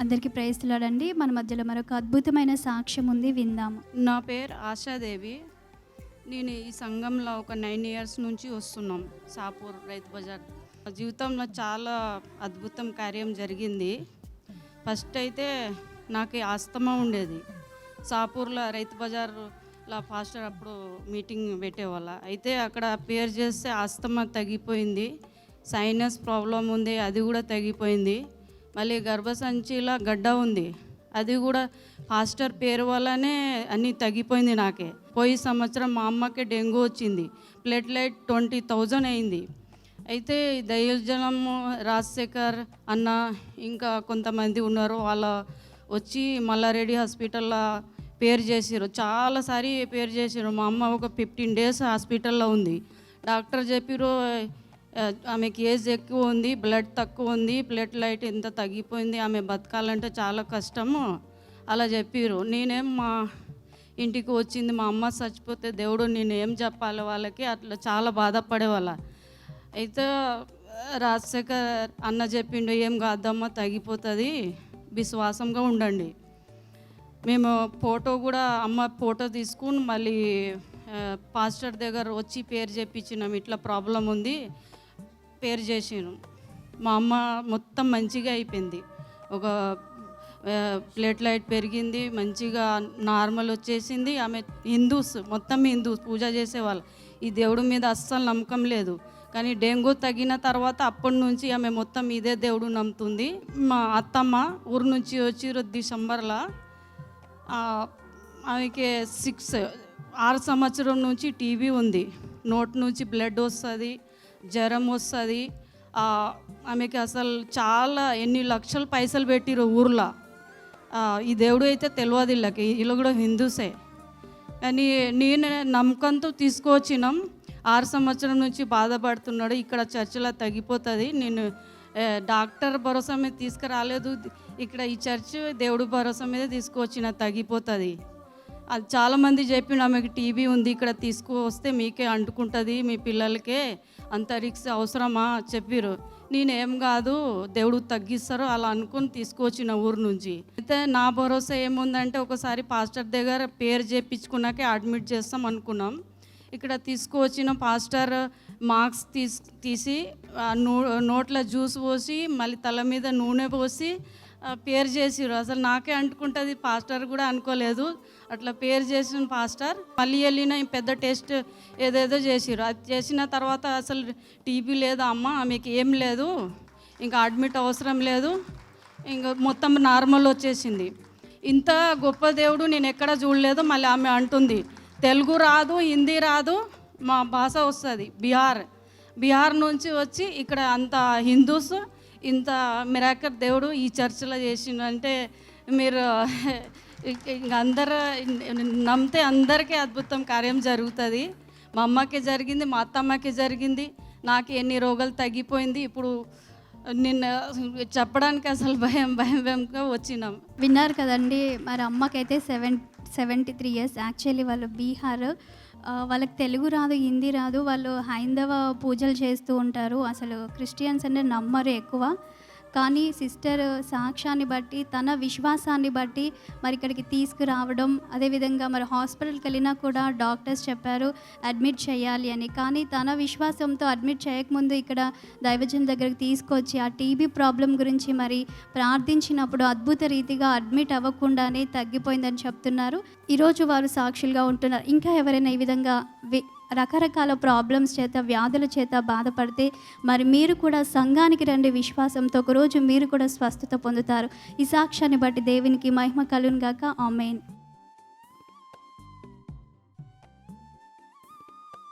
అందరికీ ప్రయత్నలాడండి మన మధ్యలో మరొక అద్భుతమైన సాక్ష్యం ఉంది. విందాము. నా పేరు ఆశాదేవి. నేను ఈ సంఘంలో ఒక నైన్ ఇయర్స్ నుంచి వస్తున్నాం. సాపూర్ రైతు బజార్. నా జీవితంలో చాలా అద్భుతం కార్యం జరిగింది. ఫస్ట్ అయితే నాకు ఆస్తమా ఉండేది. సాపూర్లో రైతు బజార్లో ఫాస్టర్ అప్పుడు మీటింగ్ పెట్టేవాళ్ళ. అయితే అక్కడ పేరు చేస్తే ఆస్తమా తగ్గిపోయింది. సైనస్ ప్రాబ్లం ఉంది అది కూడా తగ్గిపోయింది. మళ్ళీ గర్భసంచిలో గడ్డ ఉంది. అది కూడా పాస్టర్ పేరు వల్లనే అన్నీ తగ్గిపోయింది నాకే. పోయి సంవత్సరం మా అమ్మకి డెంగ్యూ వచ్చింది. ప్లేట్లైట్ ట్వంటీ థౌజండ్ అయింది. అయితే దయజనం రాజశేఖర్ అన్న ఇంకా కొంతమంది ఉన్నారు. వాళ్ళ వచ్చి మల్లారెడ్డి హాస్పిటల్లో పేరు చేసారు చాలాసారి పేరు చేసారు మా అమ్మ ఒక ఫిఫ్టీన్ డేస్ హాస్పిటల్లో ఉంది. డాక్టర్ చెప్పారు ఆమెకి ఏజ్ ఎక్కువ ఉంది బ్లడ్ తక్కువ ఉంది బ్లడ్ లైట్ ఇంత తగ్గిపోయింది ఆమె బతకాలంటే చాలా కష్టము. అలా చెప్పారు నేనేం మా ఇంటికి వచ్చింది మా అమ్మ చచ్చిపోతే దేవుడు నేను ఏం చెప్పాలి వాళ్ళకి? అట్లా చాలా బాధపడేవాళ్ళ. అయితే రాజశేఖర్ అన్న చెప్పిండు ఏం కాదమ్మా తగ్గిపోతుంది విశ్వాసంగా ఉండండి. మేము ఫోటో కూడా అమ్మ ఫోటో తీసుకుని మళ్ళీ పాస్టర్ దగ్గర వచ్చి పేరు చెప్పించినాం. ఇట్లా ప్రాబ్లం ఉంది. పేరు చేసాను మా అమ్మ మొత్తం మంచిగా అయిపోయింది. ఒక ప్లేట్ లైట్ పెరిగింది మంచిగా నార్మల్ వచ్చేసింది. ఆమె హిందూస్ మొత్తం హిందూస్ పూజ చేసేవాళ్ళు. ఈ దేవుడి మీద అస్సలు నమ్మకం లేదు. కానీ డెంగ్యూ తగిన తర్వాత అప్పటి నుంచి ఆమె మొత్తం ఇదే దేవుడు నమ్ముతుంది. మా అత్తమ్మ ఊరు నుంచి వచ్చి డిసెంబర్లో ఆమెకి సిక్స్ ఆరు సంవత్సరం నుంచి టీవీ ఉంది. నోట్ నుంచి బ్లడ్ వస్తుంది. జ్వరం వస్తుంది. ఆమెకి అసలు చాలా ఎన్ని లక్షలు పైసలు పెట్టిరు ఊర్లో. ఈ దేవుడు అయితే తెలియదు వీళ్ళకి. వీళ్ళు కూడా హిందూసే. కానీ నేను నమ్మకంతో తీసుకొచ్చినాం. ఆరు సంవత్సరం నుంచి బాధపడుతున్నాడు. ఇక్కడ చర్చిలో తగ్గిపోతుంది. నేను డాక్టర్ భరోసా మీద తీసుకురాలేదు. ఇక్కడ ఈ చర్చ్ దేవుడు భరోసా మీద తీసుకువచ్చిన తగ్గిపోతుంది. అది చాలామంది చెప్పిన ఆమెకి టీబీ ఉంది ఇక్కడ తీసుకువస్తే మీకే అంటుకుంటుంది మీ పిల్లలకే అంత రిక్స్ అవసరమా చెప్పిరు నేనేం కాదు దేవుడు తగ్గిస్తారు అలా అనుకుని తీసుకొచ్చిన ఊరు నుంచి. అయితే నా భరోసా ఏముందంటే ఒకసారి పాస్టర్ దగ్గర పేరు చేపించుకున్నాకే అడ్మిట్ చేస్తాం అనుకున్నాం. ఇక్కడ తీసుకువచ్చిన పాస్టర్ మార్క్స్ తీసి తీసి నో నోట్ల జ్యూస్ పోసి మళ్ళీ తల మీద నూనె పోసి పేరు చేసిరు అసలు నాకే అంటుకుంటుంది పాస్టర్ కూడా అనుకోలేదు. అట్లా పేరు చేసిన పాస్టర్ మళ్ళీ వెళ్ళిన పెద్ద టెస్ట్ ఏదేదో చేసిరు అది చేసిన తర్వాత అసలు టీబీ లేదా అమ్మ ఆమెకి ఏం లేదు. ఇంకా అడ్మిట్ అవసరం లేదు. ఇంకా మొత్తం నార్మల్ వచ్చేసింది. ఇంత గొప్ప దేవుడు నేను ఎక్కడ చూడలేదు మళ్ళీ ఆమె అంటుంది. తెలుగు రాదు హిందీ రాదు మా భాష వస్తుంది. బీహార్. బీహార్ నుంచి వచ్చి ఇక్కడ అంత హిందూస్ ఇంత మిరాకర్ దేవుడు ఈ చర్చిలో చేసిండంటే మీరు ఇంక అందరు నమ్మితే అందరికీ అద్భుతం కార్యం జరుగుతుంది. మా అమ్మకి జరిగింది మా అత్తమ్మకి జరిగింది. నాకు ఎన్ని రోగాలు తగ్గిపోయింది ఇప్పుడు నిన్న చెప్పడానికి అసలు భయం భయం భయంగా వచ్చినాం. విన్నారు కదండి మరి అమ్మకైతే seven seventy three years. Actually వాళ్ళు బీహార్. వాళ్ళకి తెలుగు రాదు హిందీ రాదు. వాళ్ళు హైందవ పూజలు చేస్తూ ఉంటారు. అసలు క్రిస్టియన్స్ అంటే నమ్మరు ఎక్కువ. కానీ సిస్టర్ సాక్ష్యాన్ని బట్టి తన విశ్వాసాన్ని బట్టి మరి ఇక్కడికి తీసుకురావడం అదేవిధంగా మరి హాస్పిటల్కి వెళ్ళినా కూడా డాక్టర్స్ చెప్పారు అడ్మిట్ చేయాలి అని. కానీ తన విశ్వాసంతో అడ్మిట్ చేయకముందు ఇక్కడ దైవజన్ దగ్గరికి తీసుకొచ్చి ఆ టీబీ ప్రాబ్లం గురించి మరి ప్రార్థించినప్పుడు అద్భుత రీతిగా అడ్మిట్ అవ్వకుండానే తగ్గిపోయిందని చెప్తున్నారు. ఈరోజు వారు సాక్షులుగా ఉంటున్నారు. ఇంకా ఎవరైనా ఈ విధంగా వి- రకరకాల ప్రాబ్లమ్స్ చేత వ్యాధుల చేత బాధపడితే మరి మీరు కూడా సంఘానికి రండి విశ్వాసంతో. ఒకరోజు మీరు కూడా స్వస్థత పొందుతారు. ఈ సాక్ష్యాన్ని బట్టి దేవునికి మహిమ కలును గాక. ఆమెన్.